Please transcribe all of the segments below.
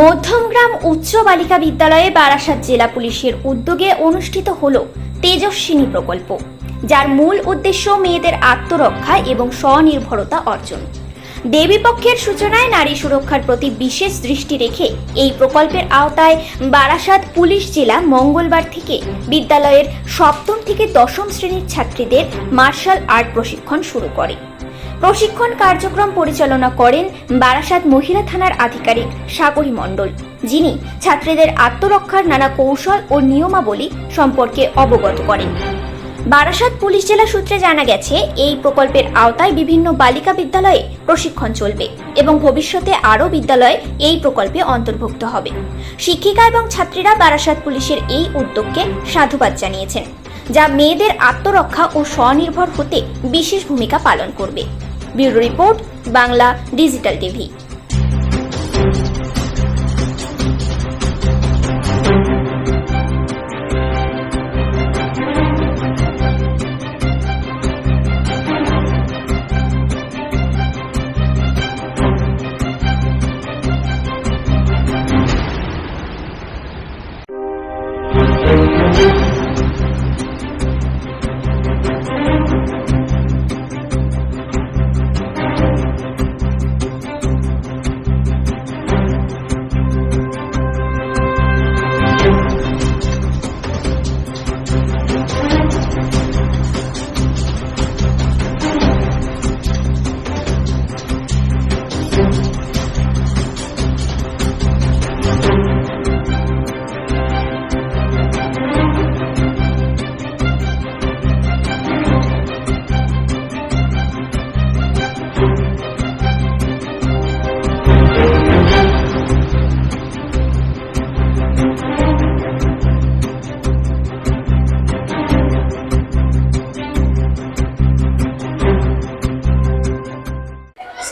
মধ্যমগ্রাম উচ্চ বালিকা বিদ্যালয়ে বারাসাত জেলা পুলিশের উদ্যোগে অনুষ্ঠিত হল তেজস্বিনী প্রকল্প, যার মূল উদ্দেশ্য মেয়েদের আত্মরক্ষা এবং স্বনির্ভরতা অর্জন। দেবীপক্ষের সূচনায় নারী সুরক্ষার প্রতি বিশেষ দৃষ্টি রেখে এই প্রকল্পের আওতায় বারাসাত পুলিশ জেলা মঙ্গলবার থেকে বিদ্যালয়ের সপ্তম থেকে দশম শ্রেণির ছাত্রীদের মার্শাল আর্ট প্রশিক্ষণ শুরু করে। প্রশিক্ষণ কার্যক্রম পরিচালনা করেন বারাসাত মহিলা থানার আধিকারিক সাগরী মণ্ডল, যিনি ছাত্রীদের আত্মরক্ষার নানা কৌশল ও নিয়মাবলী সম্পর্কে অবগত করেন। বারাসাত পুলিশ জেলা সূত্রে জানা গেছে, এই প্রকল্পের আওতায় বিভিন্ন বালিকা বিদ্যালয়ে প্রশিক্ষণ চলবে এবং ভবিষ্যতে আরও বিদ্যালয়ে এই প্রকল্পে অন্তর্ভুক্ত হবে। শিক্ষিকা এবং ছাত্রীরা বারাসাত পুলিশের এই উদ্যোগকে সাধুবাদ জানিয়েছেন, যা মেয়েদের আত্মরক্ষা ও স্বনির্ভর হতে বিশেষ ভূমিকা পালন করবে। bureau report Bangla digital TV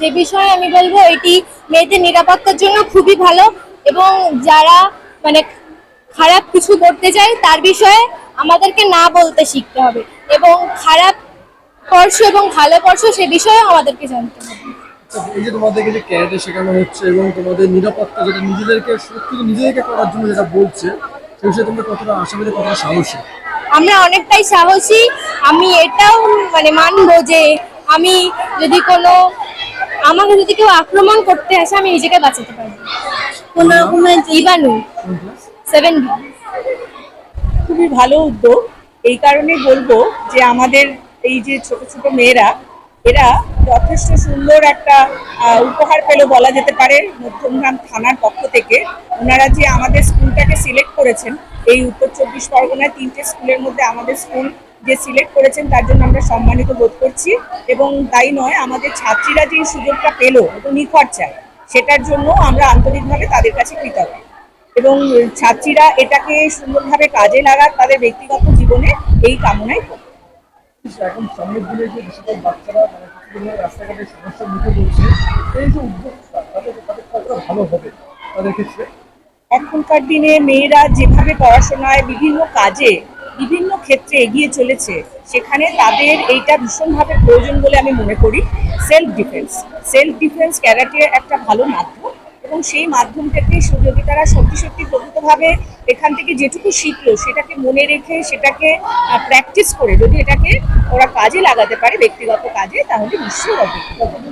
সে বিষয়ে আমি বলব এটি মেয়েদের নিরাপত্তার জন্য খুবই ভালো এবং যারা মানে খারাপ কিছু করতে চায় তার বিষয়ে আমাদেরকে না বলতে শিখতে হবে এবং খারাপ স্পর্শ এবং ভালো স্পর্শ সে বিষয়ে আমাদেরকে জানতে হবে। আচ্ছা, এই যে তোমাদেরকে যে ক্যারেটে শেখানো হচ্ছে এবং তোমাদের নিরাপত্তা যেটা নিজেদেরকে সুরক্ষিত নিজেদেরকে করার জন্য যেটা বলছে সে বিষয়ে তোমরা কতটা আশাবাদী কতটা সাহসী? আমরা অনেকটাই সাহসী। আমি এটাও মানে মানবো যে আমি যদি কোনো আমাকে যদি কেউ আক্রমণ করতে আসে, আমি নিজেকে বাঁচাতে পারব। কোনো রকমের জীবাণু সেভেন খুবই ভালো উদ্যোগ। এই কারণে বলব যে আমাদের এই যে ছোট ছোট মেয়েরা, এরা যথেষ্ট সুন্দর একটা উপহার পেল বলা যেতে পারে মধ্যমগ্রাম থানার পক্ষ থেকে। ওনারা যে আমাদের স্কুলটাকে সিলেক্ট করেছেন, এই উত্তর চব্বিশ পরগনায় তিনটে স্কুলের মধ্যে আমাদের স্কুল যে সিলেক্ট করেছেন তার জন্য আমরা সম্মানিত বোধ করছি। এবং তাই নয় আমাদের ছাত্রীরা যে সুযোগটা পেল নিখরচায় সেটার জন্য আমরা আন্তরিকভাবে তাদের কাছে কৃতজ্ঞ। এবং ছাত্রীরা এটাকে সুন্দরভাবে কাজে লাগাক তাদের ব্যক্তিগত জীবনে এই কামনাই করি এখন সামনের দিনে যে বেশিরভাগ বাচ্চারা মানে কিছুদিন ধরে রাস্তাঘাটে সমস্যার মুখে পড়ছে এই যে উদ্যোগটা তাদের তাদের কতটা ভালো হবে তাদের ক্ষেত্রে? এখনকার দিনে মেয়েরা যেভাবে পড়াশোনায় বিভিন্ন কাজে বিভিন্ন ক্ষেত্রে এগিয়ে চলেছে, সেখানে তাদের এইটা ভীষণভাবে প্রয়োজন বলে আমি মনে করি। Self defence self defence karate একটা ভালো মাধ্যম এবং সেই মাধ্যম থেকে সু- যদি তারা সত্যি সত্যি প্রকৃতভাবে এখান থেকে যেটুকু শিখলো, সেটাকে মনে রেখে সেটাকে প্র্যাকটিস করে যদি এটাকে ওরা কাজে লাগাতে পারে, ব্যক্তিগত কাজে, তাহলে নিশ্চয়ই হবে।